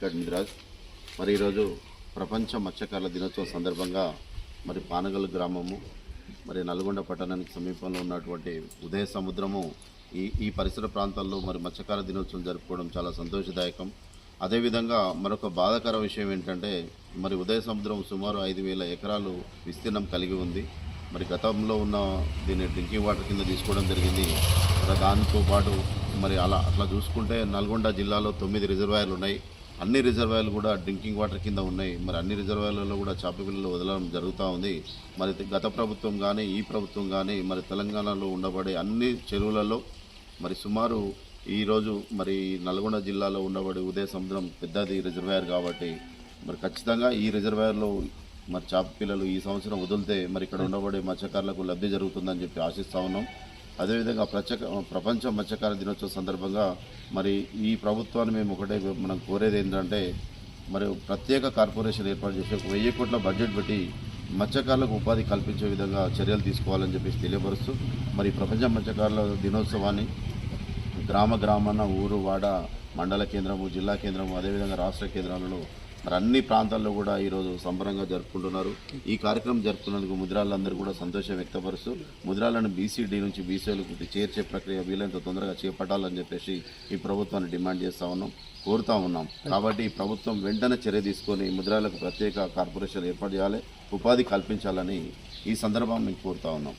వెంకట్ మిద్రాజ్ మరి ఈరోజు ప్రపంచ మత్స్యకారుల దినోత్సవం సందర్భంగా మరి పానగల్ గ్రామము మరి నల్గొండ పట్టణానికి సమీపంలో ఉన్నటువంటి ఉదయ సముద్రము ఈ ఈ పరిసర ప్రాంతాల్లో మరి మత్స్యకార దినోత్సవం జరుపుకోవడం చాలా సంతోషదాయకం. అదేవిధంగా మరొక బాధాకర విషయం ఏంటంటే మరి ఉదయ సముద్రం సుమారు ఐదు వేల ఎకరాలు విస్తీర్ణం కలిగి ఉంది. మరి గతంలో ఉన్న దీన్ని డ్రింకింగ్ వాటర్ కింద తీసుకోవడం జరిగింది. మరి దాంతో పాటు మరి అలా అట్లా చూసుకుంటే నల్గొండ జిల్లాలో తొమ్మిది రిజర్వాయర్లు ఉన్నాయి. అన్ని రిజర్వాయర్లు కూడా డ్రింకింగ్ వాటర్ కింద ఉన్నాయి. మరి అన్ని రిజర్వాయర్లలో కూడా చేప పిల్లలు వదలడం జరుగుతూ ఉంది. మరి గత ప్రభుత్వం కానీ ఈ ప్రభుత్వం కానీ మరి తెలంగాణలో ఉండబడే అన్ని చెరువులలో మరి సుమారు ఈరోజు మరి నల్గొండ జిల్లాలో ఉండబడి ఉదయ సముద్రం పెద్దది రిజర్వాయర్ కాబట్టి మరి ఖచ్చితంగా ఈ రిజర్వాయర్లో మరి చేప పిల్లలు ఈ సంవత్సరం వదిలితే మరి ఇక్కడ ఉండబడే మత్స్యకారులకు లబ్ధి జరుగుతుందని చెప్పి ఆశిస్తూ ఉన్నాం. అదేవిధంగా ప్రత్యేక ప్రపంచ మత్స్యకార దినోత్సవం సందర్భంగా మరి ఈ ప్రభుత్వాన్ని మేము ఒకటే మనం కోరేది ఏంటంటే మరి ప్రత్యేక కార్పొరేషన్ ఏర్పాటు చేసి ఒక వెయ్యి కోట్ల బడ్జెట్ పెట్టి మత్స్యకారులకు ఉపాధి కల్పించే విధంగా చర్యలు తీసుకోవాలని చెప్పేసి తెలియపరుస్తూ మరి ప్రపంచ మత్స్యకారుల దినోత్సవాన్ని గ్రామ గ్రామాన ఊరు వాడ మండల కేంద్రము జిల్లా కేంద్రము అదేవిధంగా రాష్ట్ర కేంద్రాలలో మరి అన్ని ప్రాంతాల్లో కూడా ఈరోజు సంబరంగా జరుపుకుంటున్నారు. ఈ కార్యక్రమం జరుపుకున్నందుకు ముద్రాలందరూ కూడా సంతోషం వ్యక్తపరుస్తూ ముద్రాలను బీసీడీ నుంచి బీసీలకు చేర్చే ప్రక్రియ వీలైనంత తొందరగా చేపట్టాలని చెప్పేసి ఈ ప్రభుత్వాన్ని డిమాండ్ చేస్తూ ఉన్నాం కోరుతా ఉన్నాం. కాబట్టి ఈ ప్రభుత్వం వెంటనే చర్య తీసుకొని ముద్రాలకు ప్రత్యేక కార్పొరేషన్ ఏర్పాటు చేయాలి ఉపాధి కల్పించాలని ఈ సందర్భం మేము కోరుతా ఉన్నాం.